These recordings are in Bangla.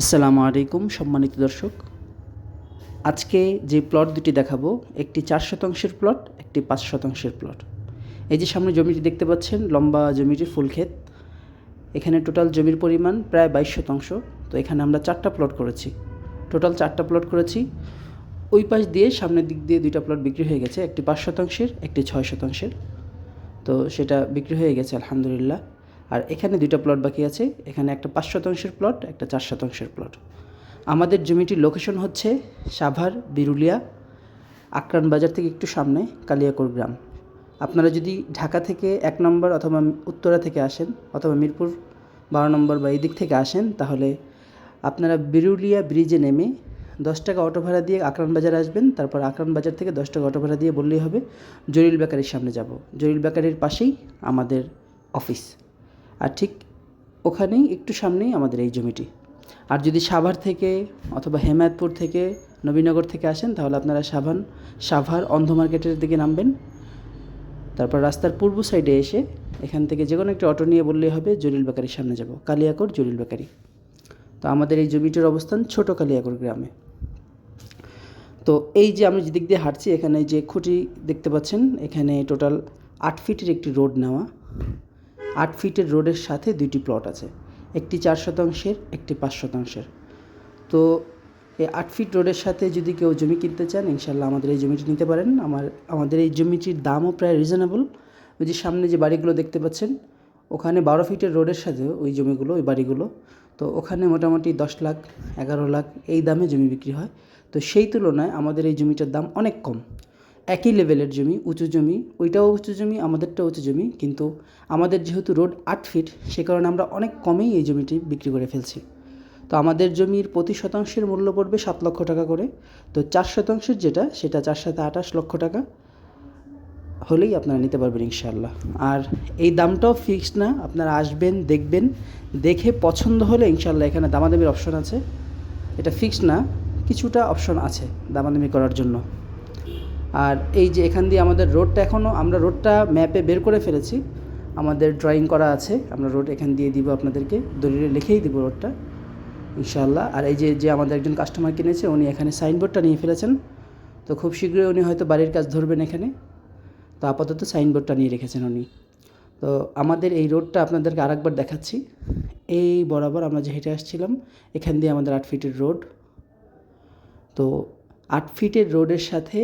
আসসালামু আলাইকুম, সম্মানিত দর্শক। আজকে যে প্লট দুটি দেখাবো, একটি চার শতাংশের প্লট, একটি পাঁচ শতাংশের প্লট। এই যে সামনে জমিটি দেখতে পাচ্ছেন, লম্বা জমিটি ফুল ক্ষেত। এখানে টোটাল জমির পরিমাণ প্রায় বাইশ শতাংশ। তো এখানে আমরা চারটা প্লট করেছি। টোটাল চারটা প্লট করেছি। ওই পাশ দিয়ে সামনের দিক দিয়ে দুইটা প্লট বিক্রি হয়ে গেছে, একটি পাঁচ শতাংশের, একটি ছয় শতাংশের। তো সেটা বিক্রি হয়ে গেছে, আলহামদুলিল্লাহ। আর এখানে দুইটা প্লট বাকি আছে। এখানে একটা পাঁচ শতাংশের প্লট একটা চার শতাংশের প্লট আমাদের জমিটির লোকেশন হচ্ছে সাভার, বিরুলিয়া, আক্রান বাজার থেকে একটু সামনে, কালিয়াকোর গ্রাম। আপনারা যদি ঢাকা থেকে এক নম্বর অথবা উত্তরা থেকে আসেন অথবা মিরপুর বারো নম্বর বা এই দিক থেকে আসেন, তাহলে আপনারা বিরুলিয়া ব্রিজে নেমে দশ টাকা অটো ভাড়া দিয়ে আকরান বাজার আসবেন। তারপর আকরান বাজার থেকে দশ টাকা অটো ভাড়া দিয়ে বললেই হবে জরিল বেকারির সামনে যাব। জরিল বেকারির পাশেই আমাদের অফিস আর ঠিক ওখানেই একটু সামনেই আমাদের এই জমিটি। আর যদি সাভার থেকে অথবা হেমায়তপুর থেকে নবীনগর থেকে আসেন, তাহলে আপনারা সাভান, সাভার অন্ধ মার্কেটের দিকে নামবেন। তারপর রাস্তার পূর্ব সাইডে এসে এখান থেকে যে কোনো একটা অটো নিয়ে বললেই হবে, জলিল বেকারির সামনে যাব। কালিয়াকোর জলিল বেকারি। তো আমাদের এই জমিটির অবস্থান ছোট কালিয়াকোর গ্রামে। তো এই যে আমি যেদিক দিয়ে হাঁটছি, এখানে যে খুঁটি দেখতে পাচ্ছেন, এখানে টোটাল আট ফিটের একটি রোড নেওয়া। আট ফিটের রোডের সাথে দুইটি প্লট আছে। একটি চার শতাংশের, একটি পাঁচ শতাংশের। তো এই আট ফিট রোডের সাথে যদি কেউ জমি কিনতে চান ইনশাল্লাহ আমাদের এই জমিটি নিতে পারেন। আমার, আমাদের এই জমিটির দামও প্রায় রিজনেবল ওই যে সামনে যে বাড়িগুলো দেখতে পাচ্ছেন, ওখানে বারো ফিটের রোডের সাথে ওই জমিগুলো, ওই বাড়িগুলো। তো ওখানে মোটামুটি দশ লাখ, এগারো লাখ এই দামে জমি বিক্রি হয়। তো সেই তুলনায় আমাদের এই জমিটার দাম অনেক কম। একই লেভেলের জমি, উঁচু জমি, ওইটাও উঁচু জমি, আমাদেরটাও উঁচু জমি, কিন্তু আমাদের যেহেতু রোড আট ফিট সে কারণে আমরা অনেক কমেই এই জমিটি বিক্রি করে ফেলছি। তো আমাদের জমির প্রতি শতাংশের মূল্য পড়বে সাত লক্ষ টাকা করে। তো চার শতাংশের যেটা, সেটা চার সাথে আঠাশ লক্ষ টাকা হলেই আপনারা নিতে পারবেন ইনশাআল্লাহ। আর এই দামটাও ফিক্সড না, আপনারা আসবেন, দেখবেন, দেখে পছন্দ হলে ইনশাআল্লাহ এখানে দামাদামির অপশন আছে। এটা ফিক্সড না, কিছুটা অপশন আছে দামাদামি করার জন্য। আর এই যে এখান দিয়ে আমাদের রোডটা এখনও আমরা রোডটা ম্যাপে বের করে ফেলেছি। আমাদের ড্রয়িং করা আছে, আমরা রোড এখান দিয়ে দিব আপনাদেরকে দলিলে লিখেই দিব রোডটা ইনশাআল্লাহ। আর এই যে যে আমাদের একজন কাস্টমার কিনেছে, উনি এখানে সাইনবোর্ডটা নিয়ে ফেলেছেন। তো খুব শীঘ্রই উনি হয়তো বাড়ির কাজ ধরবেন এখানে। তো আপাতত সাইনবোর্ডটা নিয়ে রেখেছেন উনি। তো আমাদের এই রোডটা আপনাদেরকে আরেকবার দেখাচ্ছি। এই বরাবর আমরা যে হেঁটে আসছিলাম, এখান দিয়ে আমাদের আট ফিটের রোড তো আট ফিটের রোডের সাথে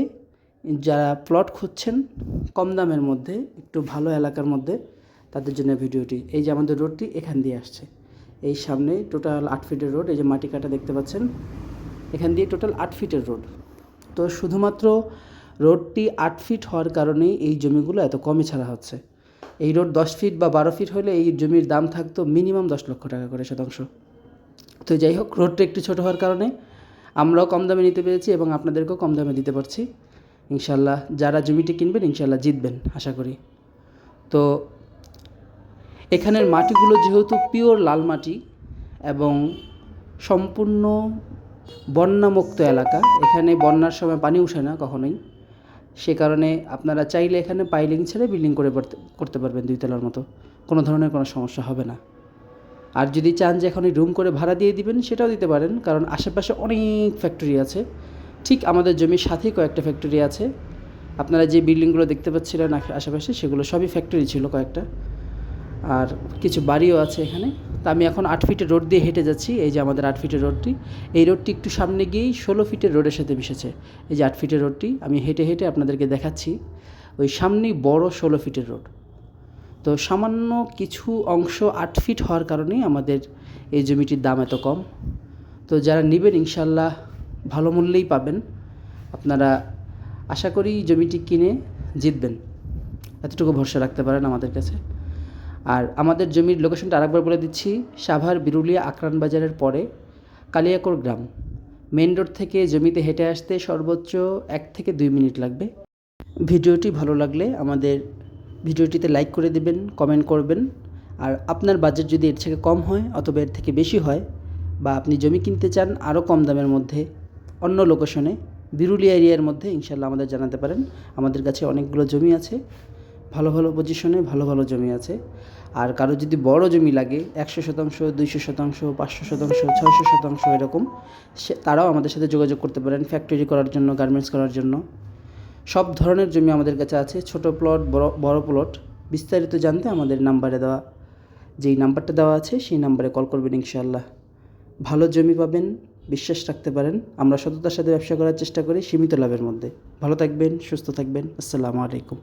যারা প্লট খুঁজছেন কম দামের মধ্যে, একটু ভালো এলাকার মধ্যে, তাদের জন্য ভিডিওটি। এই যে আমাদের রোডটি এখান দিয়ে আসছে। এই সামনে টোটাল আট ফিটের রোড এই যে মাটি কাটা দেখতে পাচ্ছেন। এখান দিয়ে টোটাল আট ফিটের রোড তো শুধুমাত্র রোডটি আট ফিট হওয়ার কারণেই এই জমিগুলো এত কমই ছাড়া হচ্ছে। এই রোড দশ ফিট বা বারো ফিট হলে এই জমির দাম থাকতো মিনিমাম দশ লক্ষ টাকা করে শতাংশ। তো যাই হোক রোডটা একটু ছোটো হওয়ার কারণে আমরাও কম দামে নিতে পেরেছি এবং আপনাদেরকেও কম দামে দিতে পারছি। ইনশাল্লাহ যারা জমিটি কিনবেন ইনশাল্লাহ জিতবেন, আশা করি। তো এখানের মাটিগুলো যেহেতু পিওর লাল মাটি এবং সম্পূর্ণ বন্যামুক্ত এলাকা, এখানে বন্যার সময় পানি উঠে না কখনোই, সে কারণে আপনারা চাইলে এখানে পাইলিং ছেড়ে বিল্ডিং করে করতে পারবেন দুই তলার মতো। কোনো ধরনের কোনো সমস্যা হবে না। আর যদি চান যে এখন রুম করে ভাড়া দিয়ে দিবেন, সেটাও দিতে পারেন, কারণ আশেপাশে অনেক ফ্যাক্টরি আছে। ঠিক আমাদের জমির সাথেই কয়েকটা ফ্যাক্টরি আছে। আপনারা যে বিল্ডিংগুলো দেখতে পাচ্ছিলেন আশে- আশেপাশে, সেগুলো সবই ফ্যাক্টরি ছিল কয়েকটা। আর কিছু বাড়িও আছে এখানে। তা আমি এখন আট ফিটের রোড দিয়ে হেঁটে যাচ্ছি, এই যে আমাদের আট ফিটের রোডটি। এই রোডটি একটু সামনে গিয়েই ষোলো ফিটের রোডের সাথে মিশেছে। এই যে আট ফিটের রোডটি, আমি হেঁটে হেঁটে আপনাদেরকে দেখাচ্ছি। ওই সামনেই বড় ষোলো ফিটের রোড। তো সামান্য কিছু অংশ আট ফিট হওয়ার কারণেই আমাদের এই জমিটির দাম এত কম। তো যারা নেবেন ইনশাল্লাহ ভালো মূল্যেই পাবেন। আপনারা আশা করি জমিটি কিনে জিতবেন। এতটুকু ভরসা রাখতে পারেন আমাদের কাছে। আর আমাদের জমির লোকেশনটা আরেকবার বলে দিচ্ছি, সাভার বিরুলিয়া আকরান বাজারের পরে কালিয়াকোর গ্রাম। মেন রোড থেকে জমিতে হেঁটে আসতে সর্বোচ্চ এক থেকে দুই মিনিট লাগবে। ভিডিওটি ভালো লাগলে আমাদের ভিডিওটিতে লাইক করে দেবেন কমেন্ট করবেন। আর আপনার বাজেট যদি এর থেকে কম হয় অথবা এর থেকে বেশি হয় বা আপনি জমি কিনতে চান আরও কম দামের মধ্যে অন্য লোকেশনে বিরুলিয়া এরিয়ার মধ্যে ইনশাল্লাহ আমাদের জানাতে পারেন। আমাদের কাছে অনেকগুলো জমি আছে। ভালো ভালো পজিশনে ভালো ভালো জমি আছে। আর কারও যদি বড় জমি লাগে, একশো শতাংশ, দুইশো শতাংশ, পাঁচশো শতাংশ, ছয়শো শতাংশ এরকম, সে তারাও আমাদের সাথে যোগাযোগ করতে পারেন ফ্যাক্টরি করার জন্য গার্মেন্টস করার জন্য। সব ধরনের জমি আমাদের কাছে আছে। ছোট প্লট বড় বড় প্লট বিস্তারিত জানতে আমাদের নাম্বারে দেওয়া, যেই নাম্বারটা দেওয়া আছে, সেই নাম্বারে কল করবেন ইনশাল্লাহ ভালো জমি পাবেন বিশ্বাস রাখতে পারেন। আমরা সততার সাথে ব্যবসা করার চেষ্টা করি সীমিত লাভের মধ্যে। ভালো থাকবেন, সুস্থ থাকবেন। আসসালামু আলাইকুম।